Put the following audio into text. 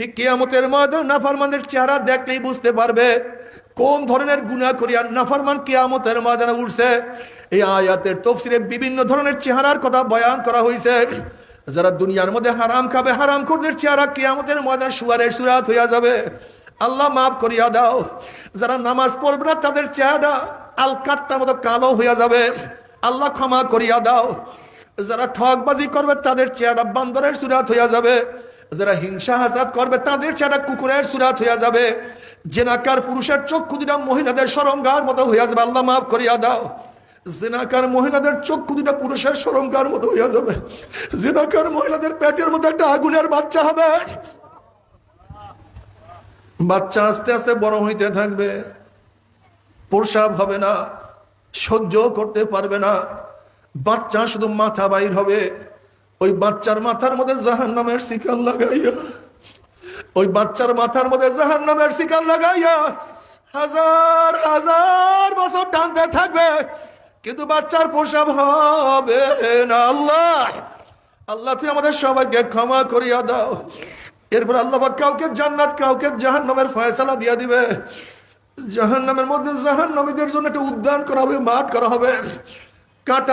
ঠিক কিয়ামতের ময়দান নাফরমানদের চেহারা দেখলেই বুঝতে পারবে কোন ধরনের গুনাহ করিয়া নাফরমান কিয়ামতের ময়দানে উঠছে। এই আয়াতের তফসিরে বিভিন্ন ধরনের চেহারার কথা বয়ান করা হয়েছে যারা দুনিয়ার মধ্যে হারাম খাবে, হারাম করদের চেহারা কিয়ামতের ময়দান সুয়ারের সুরাত হইয়া যাবে। আল্লাহ মাফ করিয়া দাও। যারা নামাজ পড়বে না, তাদের চেহারা আল কাত্তার মতো কালো হইয়া যাবে। আল্লাহ ক্ষমা করিয়া দাও। যারা ঠকবাজি করবে, তাদের চেহারা বান্দরের সুরাত হইয়া যাবে। যারা হিংসা হাসাদ করবে, তাদের চেহারা কুকুরের সুরাত হইয়া যাবে। জেনাকার পুরুষের চক্ষু দুটা মহিলাদের সরঙ্গার মতো হইয়া যাবে। আল্লাহ মাফ করিয়া দাও। জেনাকার মহিলাদের চক্ষু দুটা পুরুষের সরঙ্গার মতো হইয়া যাবে। জেনাকার মহিলাদের পেটের মধ্যে একটা আগুনের বাচ্চা হবে। বাচ্চা আস্তে আস্তে বড় হইতে থাকবে। প্রসাব হবে না, সহ্য করতে পারবে না। বাচ্চা শুধু মাথা বাইর হবে। ওই বাচ্চার মাথার মধ্যে জাহান নামের শিকার লাগাইয়া, ওই বাচ্চার মাথার মধ্যে জাহান নামের শিকার লাগাইয়া হাজার হাজার বছর টানতে থাকবে, কিন্তু বাচ্চার প্রসাব হবে না। আল্লাহ আল্লাহ তুই আমাদের সবাইকে ক্ষমা করিয়া দাও। এরপর আল্লাহ কাউকে জান্নাত, কাউকে জাহান নামের ফয়সালা দিয়া দিবে। জাহান নামের মধ্যে জাহান নামীদের জন্য একটা উদ্যান করা হবে, মাঠ করা হবে। কাটা